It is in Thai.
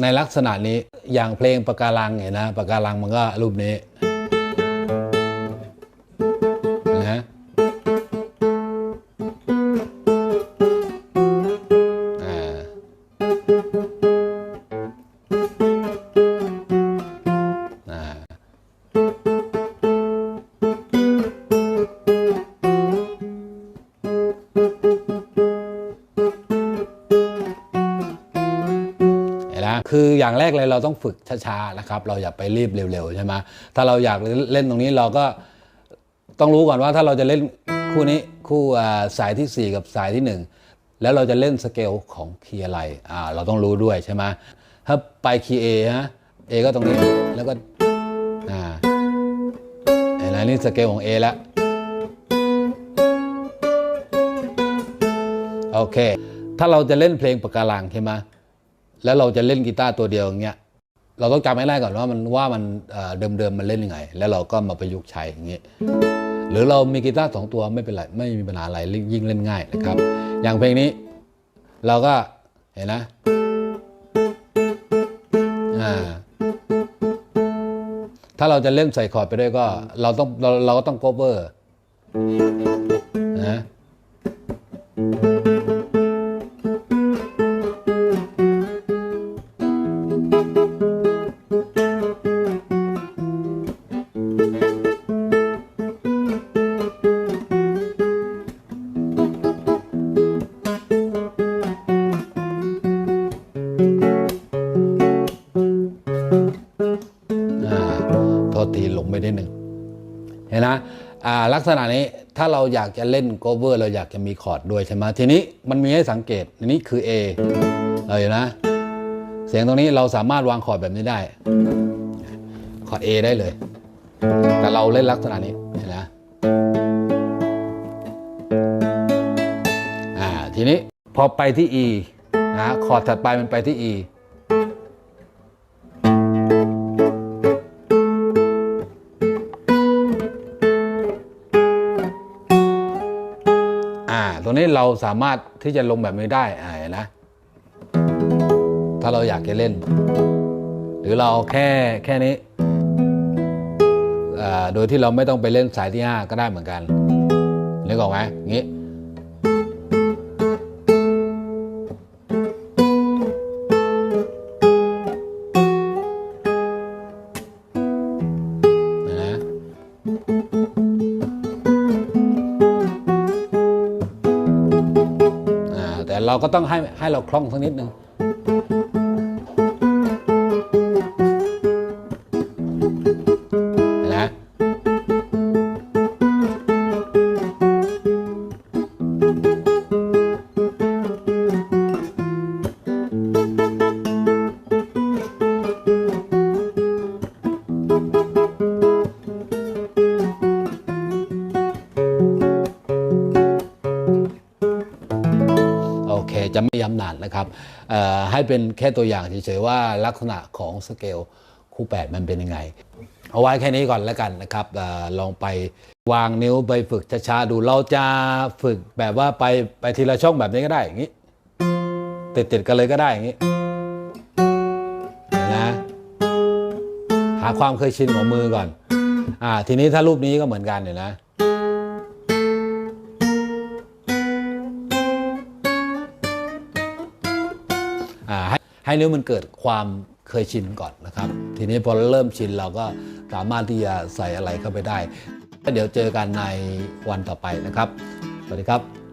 ในลักษณะนี้อย่างเพลงปะการังเห็นนะปะการังมันก็รูปนี้ คืออย่างแรกเลยเราต้องฝึกช้าๆนะครับ เราอย่าไปรีบเร็วๆใช่ไหมถ้าเราอยากเล่นตรงนี้เราก็ต้องรู้ก่อนว่าถ้าเราจะเล่นคู่นี้คู่สายทีสี่4 กับสายที่ 1 แล้วเราจะเล่นสเกลของคีย์อะไรอ่าเราต้องรู้ด้วยใช่ไหมถ้าไปคีย์เอฮะเอก็ตรงนี้แล้วก็อ่าเห็นไหมนี่สเกลของ A แล้วโอเค ถ้าเราจะเล่นเพลงปะการังใช่ไหม แล้วเราจะเล่นกีตาร์ตัวเดียวอย่างเงี้ยเราต้องจำให้ได้ก่อนว่ามันว่ามันเอ่อเดิมๆมันเล่นยังไง แล้วเราก็มาประยุกต์ใช้อย่างเงี้ยหรือเรามีกีตาร์สองตัวไม่เป็นไรไม่มีปัญหาอะไรยิ่งเล่นง่ายนะครับ อย่างเพลงนี้เราก็เห็นนะอ่าถ้าเราจะเล่นใส่คอร์ดไปด้วยก็เราต้องเราเราก็ต้อง cover นะ ลักษณะนี้ถ้าเราอยากจะเล่นโกเวอร์ เราอยากจะมีคอร์ดด้วยใช่ไหมทีนี้มันมีให้สังเกตอันนี้คือ A เราเห็นนะ เสียงตรงนี้เราสามารถวางคอร์ดแบบนี้ได้ คอร์ด A ได้เลย แต่เราเล่นลักษณะนี้เห็นนะอ่าทีนี้พอไปที่ E นะคอร์ดถัดไปมันไปที่ E อ่า ตรงนี้เราสามารถที่จะลงแบบนี้ได้อ่านะ ถ้าเราอยากจะเล่น หรือเราแค่แค่นี้โดยที่เราไม่ต้องไปเล่นสายที่ 5 ก็ได้เหมือนกันนึกออกไหมงี้ แต่เราก็ต้องให้ให้เราคล่องสักนิดนึง จะไม่ย้ำนานนะครับให้เป็นแค่ตัวอย่างเฉยๆว่าลักษณะของสเกลคู่8 มันเป็นยังไง เอาไว้แค่นี้ก่อนแล้วกันนะครับอลองไปวางนิ้วไปฝึกช้าๆดูเราจะฝึกแบบว่าไปไปทีละช่องแบบนี้ก็ได้อย่างนี้ ติดๆกันเลยก็ได้อย่างนี้นะหาความเคยชินของมือก่อนอ่าทีนี้ถ้ารูปนี้ก็เหมือนกันเห็นนะ ให้เนิ้วมันเกิดความเคยชินก่อนนะครับ ทีนี้พอเริ่มชินเราก็สามารถที่จะใส่อะไรเข้าไปได้ เดี๋ยวเจอกันในวันต่อไปนะครับ สวัสดีครับ